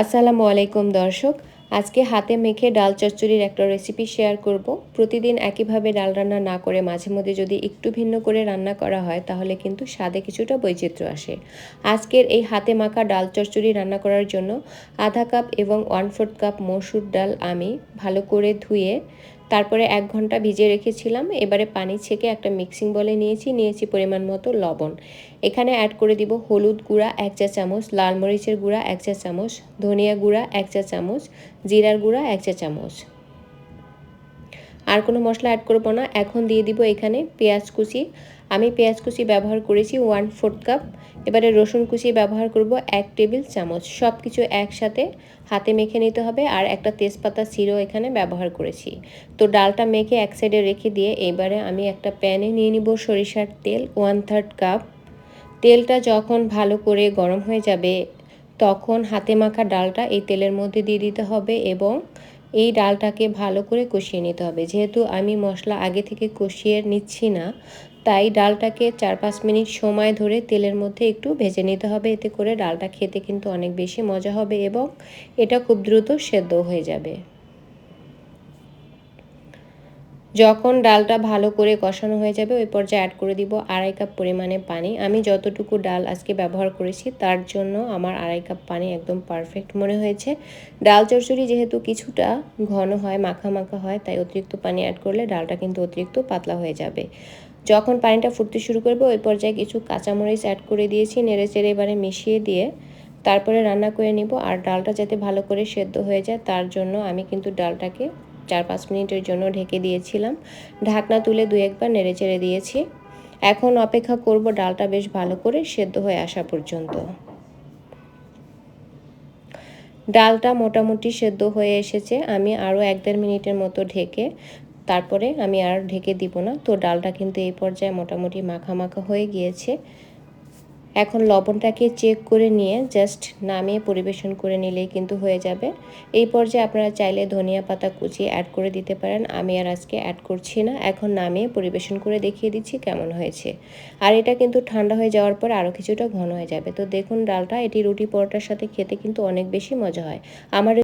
আসসালামু আলাইকুম দর্শক, আজকে হাতে মেখে ডাল চচ্চড়ির একটা রেসিপি শেয়ার করব। প্রতিদিন একইভাবে ডাল রান্না না করে মাঝে মধ্যে যদি একটু ভিন্ন করে রান্না করা হয়, তাহলে কিন্তু স্বাদে কিছুটা বৈচিত্র্য আসে। আজকের এই হাতে মাখা ডাল চচ্চড়ি রান্না করার জন্য আধা কাপ এবং ওয়ান ফোর্থ কাপ মসুর ডাল আমি ভালো করে ধুয়ে তারপরে এক ঘণ্টা ভিজিয়ে রেখেছিলাম। এবারে পানি ছেঁকে একটা মিক্সিং বলে নিয়েছি। নিয়েছি পরিমাণ মতো লবণ। এখানে অ্যাড করে দিব হলুদ গুঁড়া, এক চা চামচ, লাল মরিচের গুঁড়া, এক চা চামচ, ধনিয়া গুঁড়া, এক চা চামচ, জিরার গুঁড়া, এক চা চামচ। আর কোনো মশলা অ্যাড করব না। এখন দিয়ে দিব এখানে পেঁয়াজ কুচি। আমি পেঁয়াজ কুচি ব্যবহার করেছি ওয়ান ফোর্থ কাপ এবারে রসুন কুচি ব্যবহার করব এক টেবিল চামচ। সব কিছু একসাথে হাতে মেখে নিতে হবে আর একটা তেজপাতা সিরো এখানে ব্যবহার করেছি। তো ডালটা মেখে এক সাইডে রেখে দিয়ে এবারে আমি একটা প্যানে নিয়ে নিব সরিষার তেল ওয়ান থার্ড কাপ তেলটা যখন ভালো করে গরম হয়ে যাবে, তখন হাতে মাখা ডালটা এই তেলের মধ্যে দিয়ে দিতে হবে এবং এই ডালটাকে ভালো করে কষিয়ে নিতে হবে। যেহেতু আমি মশলা আগে থেকে কষিয়ে নিচ্ছি না, তাই ডালটাকে চার পাঁচ মিনিট সময় ধরে তেলের মধ্যে একটু ভেজে নিতে হবে। এতে করে ডালটা খেতে কিন্তু অনেক বেশি মজা হবে এবং এটা খুব দ্রুত সেদ্ধ হয়ে যাবে। যখন ডালটা ভালো করে কষানো হয়ে যাবে, ওই পর্যায়ে অ্যাড করে দিব আড়াই কাপ পরিমাণে পানি। আমি যতটুকু ডাল আজকে ব্যবহার করেছি, তার জন্য আমার আড়াই কাপ পানি একদম পারফেক্ট মনে হয়েছে। ডাল চচ্চড়ি যেহেতু কিছুটা ঘন হয়, মাখা মাখা হয়, তাই অতিরিক্ত পানি অ্যাড করলে ডালটা কিন্তু অতিরিক্ত পাতলা হয়ে যাবে। যখন পানিটা ফুটতে শুরু করবে, ওই পর্যায়ে কিছু কাঁচামরিচ অ্যাড করে দিয়েছি, নেড়ে চেড়ে এবারে মিশিয়ে দিয়ে তারপরে রান্না করে নিব। আর ডালটা যাতে ভালো করে সেদ্ধ হয়ে যায়, তার জন্য আমি কিন্তু ডালটাকে চার পাঁচ মিনিটের জন্য ঢেকে দিয়েছিলাম। ঢাকনা তুলে দু একবার নেড়ে চেড়ে দিয়েছি। এখন অপেক্ষা করব ডালটা বেশ ভালো করে সেদ্ধ হয়ে আসা পর্যন্ত। ডালটা মোটামুটি সেদ্ধ হয়ে এসেছে। আমি আরও এক দেড় মিনিটের মতো ঢেকে তারপরে আমি আর ঢেকে দিব না। তো ডালটা কিন্তু এই পর্যায়ে মোটামুটি মাখা মাখা হয়ে গিয়েছে। এখন লবণটাকে চেক করে নিয়ে জাস্ট নামিয়ে পরিবেশন করে নিলেই কিন্তু হয়ে যাবে। এই পর্যায়ে আপনারা চাইলে ধনিয়া পাতা কুচি অ্যাড করে দিতে পারেন। আমি আর আজকে অ্যাড করছি না। এখন নামিয়ে পরিবেশন করে দেখিয়ে দিচ্ছি কেমন হয়েছে। আর এটা কিন্তু ঠান্ডা হয়ে যাওয়ার পর আরও কিছুটা ঘন হয়ে যাবে। তো দেখুন ডালটা, এটি রুটি পরোটার সাথে খেতে কিন্তু অনেক বেশি মজা হয়। আমার